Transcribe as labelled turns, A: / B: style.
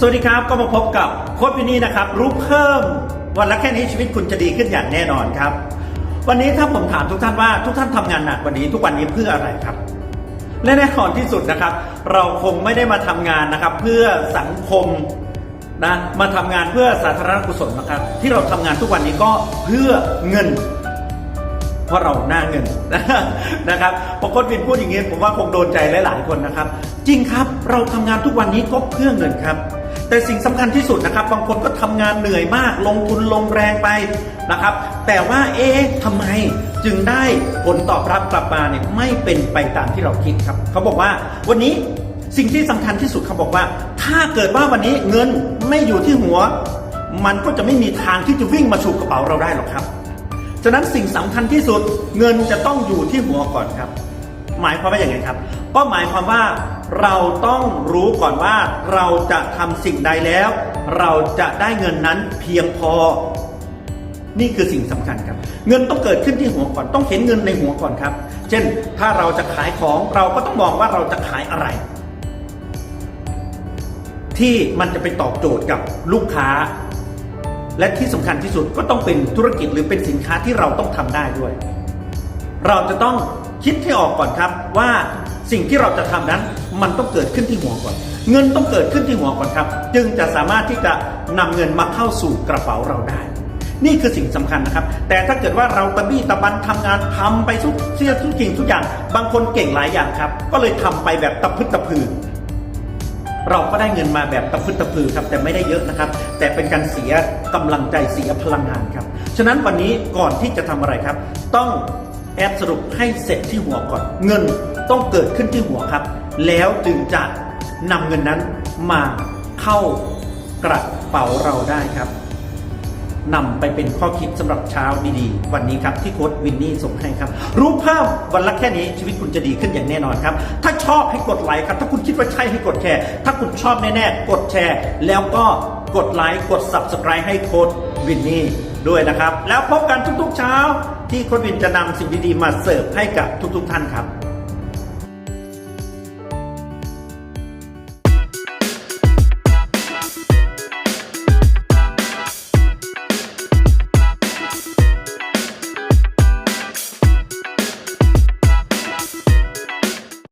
A: สวัสดีครับก็มาพบกับโค้ชวินนี่นะครับรู้เพิ่ม วันละแค่นี้ชีวิตคุณจะดีขึ้นอย่างแน่นอนครับ วันนี้ถ้าผมถามทุกท่านว่าทุกท่านทำงานหนักวันนี้ทุกวันนี้เพื่ออะไรครับ และแน่นอนที่สุดนะครับ เราคงไม่ได้มาทำงานนะครับ เพื่อสังคมนะมาทำงานเพื่อสาธารณกุศลนะครับ ที่เราทำงานทุกวันนี้ก็เพื่อเงิน เพราะเราหน้าเงินนะครับพอโค้ชวินพูดอย่างนี้ผมว่าคงโดนใจหลายๆคนนะครับ จริงครับเราทำงานทุกวันนี้ก็เพื่อเงินครับ แต่สิ่งสำคัญที่สุดนะครับ บางคนก็ทำงานเหนื่อยมาก ลงทุนลงแรงไปนะครับ แต่ว่าเอ๊ะทำไมจึงได้ผลตอบรับกลับมาเนี่ยไม่เป็นไปตามที่เราคิดครับ เขาบอกว่าวันนี้สิ่งที่สำคัญที่สุดเขาบอกว่า ถ้าเกิดว่าวันนี้เงินไม่อยู่ที่หัว มันก็จะไม่มีทางที่จะวิ่งมาฉกกระเป๋าเราได้หรอกครับฉะนั้นสิ่งสำคัญที่สุดเงินจะต้องอยู่ที่หัวก่อนครับ หมายความว่าอย่างไงครับ ก็หมายความว่า เราต้องรู้ก่อนว่าเราจะทำสิ่งใดแล้ว เราจะได้เงินนั้นเพียงพอ นี่คือสิ่งสำคัญครับ เงินต้องเกิดขึ้นที่หัวก่อนต้องเห็นเงินในหัวก่อนครับ เช่น ถ้าเราจะขายของเราก็ต้องมองว่าเราจะขายอะไร ที่มันจะไปตอบโจทย์กับลูกค้า และที่สำคัญที่สุดก็ต้องเป็นธุรกิจหรือเป็นสินค้าที่เราต้องทำได้ด้วย เราจะต้องคิดให้ออกก่อนครับว่า สิ่งที่เราจะทำนั้นมันต้องเกิดขึ้นที่หัวก่อน เงินต้องเกิดขึ้นที่หัวก่อนครับ จึงจะสามารถที่จะนำเงินมาเข้าสู่กระเป๋าเราได้ นี่คือสิ่งสำคัญนะครับ แต่ถ้าเกิดว่าเราตะบี้ตะบันทำงานทำไปทุกเสี้ยทุกสิ่งทุกอย่าง บางคนเก่งหลายอย่างครับ ก็เลยทำไปแบบตะพึดตะพือเราก็ได้เงินมาแบบตะพึดตะพือครับแต่ไม่ได้เยอะนะครับ แต่เป็นการเสียกำลังใจเสียพลังงานครับ ฉะนั้นวันนี้ก่อนที่จะทำอะไรครับ ต้องแอบสรุปให้เสร็จที่หัวก่อน เงิน ต้องเกิดขึ้นที่หัวครับ แล้วจึงจะนำเงินนั้นมาเข้ากระเป๋าเราได้ครับนำไปเป็นข้อคิดสำหรับเช้าดีๆ วันนี้ครับ ที่โค้ดวินนี่ส่งให้ครับ รู้เพิ่มวันละแค่นี้ชีวิตคุณจะดีขึ้นอย่างแน่นอนครับ ถ้าชอบให้กดไลค์ครับ ถ้าคุณคิดว่าใช่ให้กดแชร์ ถ้าคุณชอบแน่ๆ กดแชร์ แล้วก็กดไลค์กด subscribe ให้โค้ดวินนี่ด้วยนะครับ แล้วพบกันทุกๆเช้า ที่โค้ดวินจะนำสิ่งดีๆมาเสิร์ฟให้กับทุกๆท่านครับ